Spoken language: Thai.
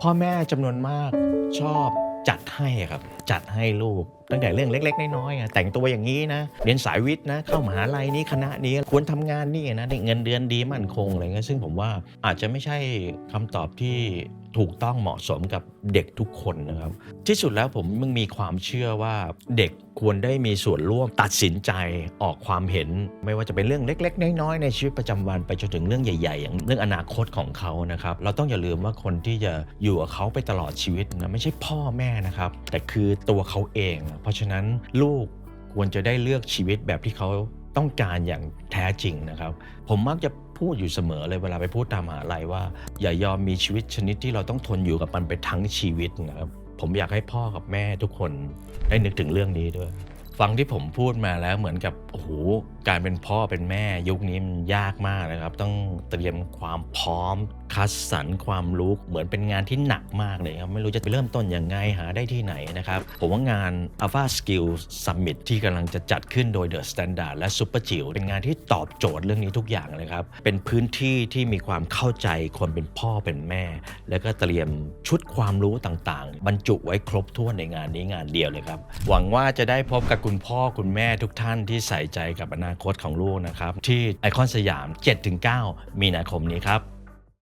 พ่อแม่จำนวนมากชอบจัดให้ครับ จัดให้ลูก ตั้งแต่เรื่องเล็ก ๆ น้อยๆแต่งตัวอย่างนี้นะเรียนสายวิทย์นะเข้ามหาลัยนี้คณะนี้ควรทำงานนี่นะเงินเดือนดีมั่นคงอะไรเงี้ยซึ่งผมว่าอาจจะไม่ใช่คำตอบที่ถูกต้องเหมาะสมกับเด็กทุกคนนะครับที่สุดแล้วผมมึงมีความเชื่อว่าเด็กควรได้มีส่วนร่วมตัดสินใจออกความเห็น ไม่ว่าจะเป็นเรื่องเล็ก ๆ น้อยๆในชีวิตประจำวันไปจนถึงเรื่องใหญ่ๆ อย่างเรื่องอนาคตของเขานะครับเราต้องอย่าลืมว่าคนที่จะอยู่กับเขาไปตลอดชีวิตนะไม่ใช่พ่อแม่นะครับแต่คือตัวเขาเอง เพราะฉะนั้นลูกควรจะได้เลือกชีวิตแบบที่เขาต้องการอย่างแท้จริงนะครับ ผมมักจะพูดอยู่เสมอเลยเวลาไปพูดตามหาลัยว่า อย่ายอมมีชีวิตชนิดที่เราต้องทนอยู่กับมันไปทั้งชีวิตนะครับผมอยากให้พ่อกับแม่ทุกคนได้นึกถึงเรื่องนี้ด้วย ฟังที่ผมพูดมาแล้วเหมือนกับโอ้โหการเป็นพ่อเป็นแม่ยุคนี้มันยากมากนะครับ ต้องเตรียมความพร้อม คัดสรรความรู้เหมือนเป็นงานที่หนักมากเลยครับ ไม่รู้จะไปเริ่มต้นยังไงหาได้ที่ไหนนะครับ ผมว่างาน Alpha Skill Summit ที่กำลังจะจัดขึ้นโดย The Standard และ Super จิ๋วเป็นงานที่ตอบโจทย์เรื่องนี้ทุกอย่างเลยครับ เป็นพื้นที่ที่มีความเข้าใจคนเป็นพ่อเป็นแม่ แล้วก็เตรียมชุดความรู้ต่างๆ บรรจุไว้ครบถ้วนในงานนี้งานเดียวเลยครับหวังว่าจะได้พบกับคุณพ่อคุณแม่ทุกท่านที่ใส่ใจใจกับอนาคตของลูกนะครับ ที่ไอคอนสยาม 7-9 มีนาคมนี้ครับ